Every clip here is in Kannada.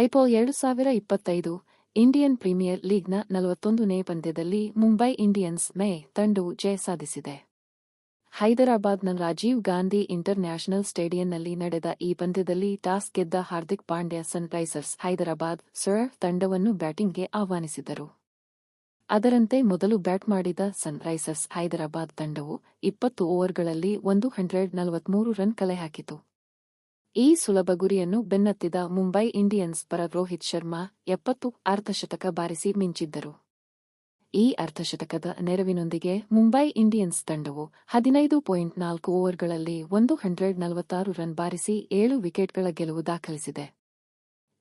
ಐಪಿಎಲ್ ಎರಡು ಸಾವಿರ ಇಪ್ಪತ್ತೈದು ಇಂಡಿಯನ್ ಪ್ರೀಮಿಯರ್ ಲೀಗ್ನ ನಲವತ್ತೊಂದನೇ ಪಂದ್ಯದಲ್ಲಿ ಮುಂಬೈ ಇಂಡಿಯನ್ಸ್ ಮೇ ತಂಡವು ಜಯ ಸಾಧಿಸಿದೆ. ಹೈದರಾಬಾದ್ನ ರಾಜೀವ್ ಗಾಂಧಿ ಇಂಟರ್ ನ್ಯಾಷನಲ್ ಸ್ಟೇಡಿಯಂನಲ್ಲಿ ನಡೆದ ಈ ಪಂದ್ಯದಲ್ಲಿ ಟಾಸ್ ಗೆದ್ದ ಹಾರ್ದಿಕ್ ಪಾಂಡ್ಯ ಸನ್ರೈಸರ್ಸ್ ಹೈದರಾಬಾದ್ ಸರ್ ತಂಡವನ್ನು ಬ್ಯಾಟಿಂಗ್ಗೆ ಆಹ್ವಾನಿಸಿದರು. ಅದರಂತೆ ಮೊದಲು ಬ್ಯಾಟ್ ಮಾಡಿದ ಸನ್ರೈಸರ್ಸ್ ಹೈದರಾಬಾದ್ ತಂಡವು ಇಪ್ಪತ್ತು ಓವರ್ಗಳಲ್ಲಿ ಒಂದು ಹಂಡ್ರೆಡ್ ನಲವತ್ಮೂರು ರನ್ ಕಲೆ ಹಾಕಿತು. ಈ ಸುಲಭ ಗುರಿಯನ್ನು ಬೆನ್ನತ್ತಿದ ಮುಂಬೈ ಇಂಡಿಯನ್ಸ್ ಪರ ರೋಹಿತ್ ಶರ್ಮಾ ಎಪ್ಪತ್ತು ಅರ್ಧಶತಕ ಬಾರಿಸಿ ಮಿಂಚಿದ್ದರು. ಈ ಅರ್ಧಶತಕದ ನೆರವಿನೊಂದಿಗೆ ಮುಂಬೈ ಇಂಡಿಯನ್ಸ್ ತಂಡವು ಹದಿನೈದು ಪಾಯಿಂಟ್ ನಾಲ್ಕು ಓವರ್ಗಳಲ್ಲಿ ಒಂದು ಹಂಡ್ರೆಡ್ ನಲವತ್ತಾರು ರನ್ ಬಾರಿಸಿ ಏಳು ವಿಕೆಟ್ಗಳ ಗೆಲುವು ದಾಖಲಿಸಿದೆ.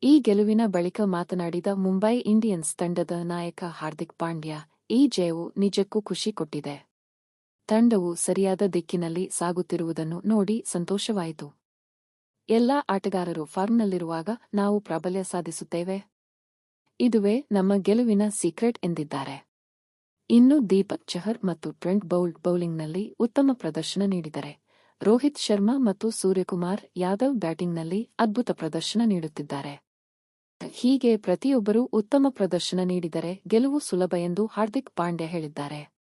ಈ ಗೆಲುವಿನ ಬಳಿಕ ಮಾತನಾಡಿದ ಮುಂಬೈ ಇಂಡಿಯನ್ಸ್ ತಂಡದ ನಾಯಕ ಹಾರ್ದಿಕ್ ಪಾಂಡ್ಯ, ಈ ಜಯವು ನಿಜಕ್ಕೂ ಖುಷಿ ಕೊಟ್ಟಿದೆ. ತಂಡವು ಸರಿಯಾದ ದಿಕ್ಕಿನಲ್ಲಿ ಸಾಗುತ್ತಿರುವುದನ್ನು ನೋಡಿ ಸಂತೋಷವಾಯಿತು. ಎಲ್ಲಾ ಆಟಗಾರರು ಫಾರ್ಮ್ನಲ್ಲಿರುವಾಗ ನಾವು ಪ್ರಾಬಲ್ಯ ಸಾಧಿಸುತ್ತೇವೆ. ಇದುವೇ ನಮ್ಮ ಗೆಲುವಿನ ಸೀಕ್ರೆಟ್ ಎಂದಿದ್ದಾರೆ. ಇನ್ನು ದೀಪಕ್ ಚಹರ್ ಮತ್ತು ಟ್ರೆಂಟ್ ಬೌಲ್ಡ್ ಬೌಲಿಂಗ್ನಲ್ಲಿ ಉತ್ತಮ ಪ್ರದರ್ಶನ ನೀಡಿದರೆ. ರೋಹಿತ್ ಶರ್ಮಾ ಮತ್ತು ಸೂರ್ಯಕುಮಾರ್ ಯಾದವ್ ಬ್ಯಾಟಿಂಗ್ನಲ್ಲಿ ಅದ್ಭುತ ಪ್ರದರ್ಶನ ನೀಡುತ್ತಿದ್ದಾರೆ. ಹೀಗೆ ಪ್ರತಿಯೊಬ್ಬರೂ ಉತ್ತಮ ಪ್ರದರ್ಶನ ನೀಡಿದರೆ ಗೆಲುವು ಸುಲಭ ಎಂದು ಹಾರ್ದಿಕ್ ಪಾಂಡ್ಯ ಹೇಳಿದ್ದಾರೆ.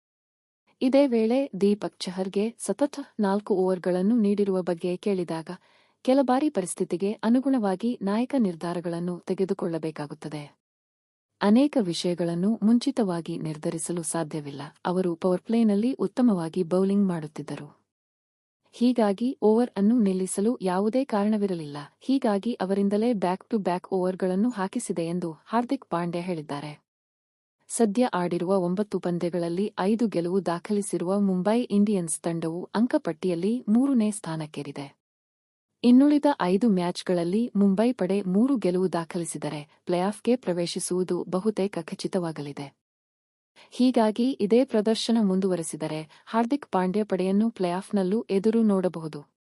ಇದೇ ವೇಳೆ ದೀಪಕ್ ಚಹರ್ಗೆ ಸತತ ನಾಲ್ಕು ಓವರ್ಗಳನ್ನು ನೀಡಿರುವ ಬಗ್ಗೆ ಕೇಳಿದಾಗ ಕೆಲ ಬಾರಿ ಪರಿಸ್ಥಿತಿಗೆ ಅನುಗುಣವಾಗಿ ನಾಯಕ ನಿರ್ಧಾರಗಳನ್ನು ತೆಗೆದುಕೊಳ್ಳಬೇಕಾಗುತ್ತದೆ. ಅನೇಕ ವಿಷಯಗಳನ್ನು ಮುಂಚಿತವಾಗಿ ನಿರ್ಧರಿಸಲು ಸಾಧ್ಯವಿಲ್ಲ. ಅವರು ಪವರ್ಪ್ಲೇನಲ್ಲಿ ಉತ್ತಮವಾಗಿ ಬೌಲಿಂಗ್ ಮಾಡುತ್ತಿದ್ದರು. ಹೀಗಾಗಿ ಓವರ್ ಅನ್ನು ನಿಲ್ಲಿಸಲು ಯಾವುದೇ ಕಾರಣವಿರಲಿಲ್ಲ. ಹೀಗಾಗಿ ಅವರಿಂದಲೇ ಬ್ಯಾಕ್ ಟು ಬ್ಯಾಕ್ ಓವರ್ಗಳನ್ನು ಹಾಕಿಸಿದೆ ಎಂದು ಹಾರ್ದಿಕ್ ಪಾಂಡೆ ಹೇಳಿದ್ದಾರೆ. ಸದ್ಯ ಆಡಿರುವ ಒಂಬತ್ತು ಪಂದ್ಯಗಳಲ್ಲಿ ಐದು ಗೆಲುವು ದಾಖಲಿಸಿರುವ ಮುಂಬೈ ಇಂಡಿಯನ್ಸ್ ತಂಡವು ಅಂಕಪಟ್ಟಿಯಲ್ಲಿ ಮೂರನೇ ಸ್ಥಾನಕ್ಕೇರಿದೆ. ಇನ್ನುಳಿದ ಐದು ಮ್ಯಾಚ್ಗಳಲ್ಲಿ ಮುಂಬೈ ಪಡೆ ಮೂರು ಗೆಲುವು ದಾಖಲಿಸಿದರೆ ಪ್ಲೇಆಫ್ಗೆ ಪ್ರವೇಶಿಸುವುದು ಬಹುತೇಕ ಖಚಿತವಾಗಲಿದೆ. ಹೀಗಾಗಿ ಇದೇ ಪ್ರದರ್ಶನ ಮುಂದುವರೆಸಿದರೆ ಹಾರ್ದಿಕ್ ಪಾಂಡ್ಯ ಪಡೆಯನ್ನು ಪ್ಲೇಆಫ್ನಲ್ಲೂ ಎದುರು ನೋಡಬಹುದು.